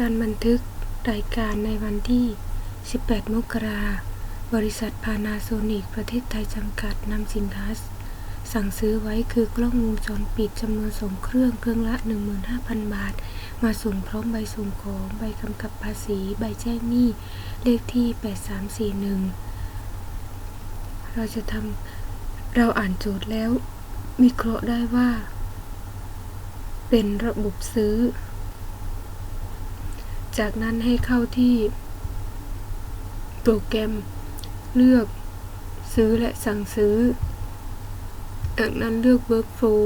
การบันทึกรายการในวันที่ 18 มกราบริษัทพานาโซนิกประเทศไทยจำกัดนำสินค้าสั่งซื้อไว้คือกล้องวงจรปิดจำนวนสองเครื่องเครื่องละ 15,000 บาท มาส่งพร้อมใบส่งของใบกำกับภาษี ใบแจ้งหนี้ เลขที่ 8341 เราจะทำเราอ่านโจทย์แล้ววิเคราะห์ได้ว่า เป็นระบบซื้อ จากนั้นให้เข้าที่โปรแกรมเลือกซื้อและสั่งซื้อ จากนั้นเลือก Workflow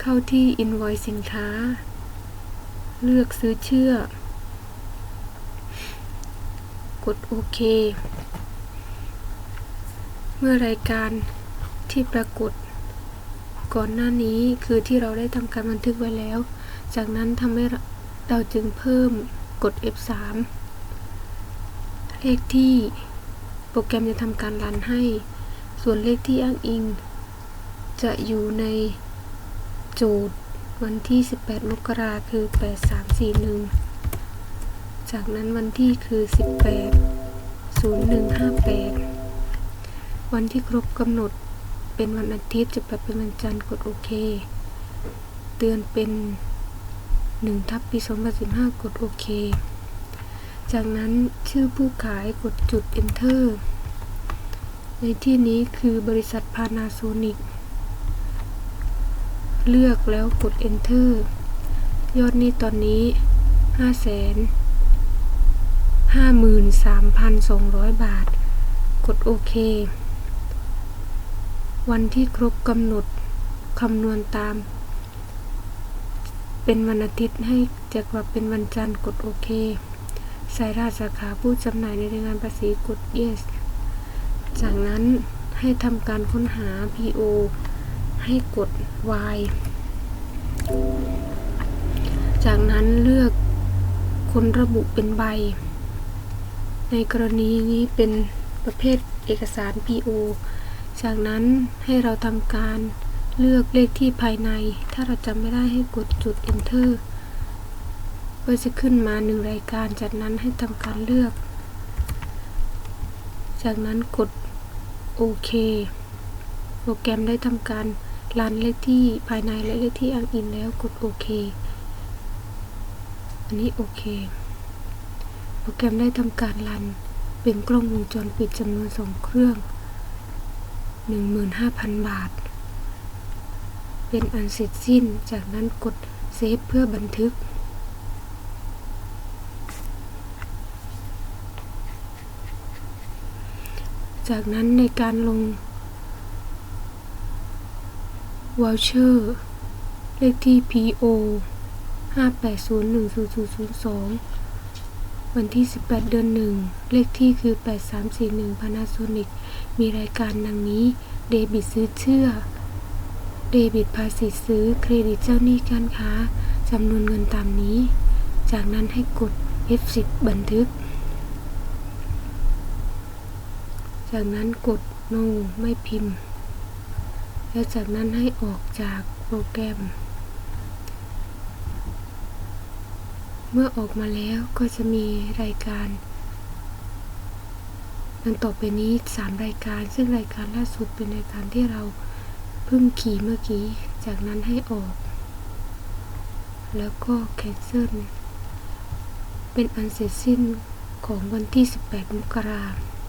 เข้าที่ Invoice สินค้า เลือกซื้อเชื่อ กดโอเค เมื่อรายการที่ปรากฏ ก่อนหน้านี้คือที่เราได้ทำการบันทึกไว้แล้ว จากนั้นทำให้ เราจึงเพิ่มกด F3 เลขที่โปรแกรมจะทำการรันให้ ส่วนเลขที่อ้างอิง จะอยู่ในโจทย์วันที่ 18 มกราคือ 8341 จากนั้นวันที่คือ 18 0158 วันที่ครบกำหนดเป็นวันอาทิตย์จะแปลเป็นวันจันทร์กดโอเค เตือนเป็น 1ทับปี 2015 กดโอเค จากนั้นชื่อผู้ขายกดจุด enter ในที่นี้คือบริษัทพานาโซนิกเลือกแล้วกด enter ยอดนี้ตอนนี้5 53,200 บาท กดโอเค วันที่ครบกำหนด คำนวณตาม เป็นวันอาทิตย์ให้จะกลับเป็นวันจันทร์กดโอเคใส่รหัสสาขาผู้จำหน่ายในรายงานภาษีกด yes จากนั้นให้ทำการค้นหา PO ให้กด Y จากนั้นเลือกคนระบุเป็นใบ ในกรณีนี้เป็นประเภทเอกสาร PO จากนั้นให้เราทำการ เลือกเลขที่ภายใน ถ้าเราจำไม่ได้ให้กดจุด enter ก็จะขึ้นมาหนึ่งรายการ จากนั้นให้ทำการเลือก จากนั้นกดโอเค โปรแกรมได้ทำการรันเลขที่ภายในและเลขที่อ้างอิงแล้วกดโอเค อันนี้โอเค โปรแกรมได้ทำการรันเป็นกล้องวงจรปิดจำนวนสองเครื่อง 15,000 บาท เป็นอันเสร็จสิ้น จากนั้นกดเซฟเพื่อบันทึก จากนั้นในการลง voucher เลขที่ PO 580100002วันที่ 18 เดือน 1 เลขที่คือ 8341 Panasonic มีรายการดังนี้ เดบิตซื้อเชื่อ เดบิตภาษีซื้อเครดิตเจ้าหนี้การค้าจำนวนเงินตามนี้ จากนั้นให้กด F10 บันทึก จากนั้นกด no ไม่พิมพ์ และจากนั้นให้ออกจากโปรแกรม เมื่อออกมาแล้วก็จะมีรายการดังต่อไปนี้ 3 รายการ ซึ่งรายการล่าสุดเป็นรายการที่เรา พิ่งขี่เมื่อกี้ จากนั้นให้ออก แล้วก็ cancel เป็นอันเสร็จสิ้นของวันที่ 18 มกราคม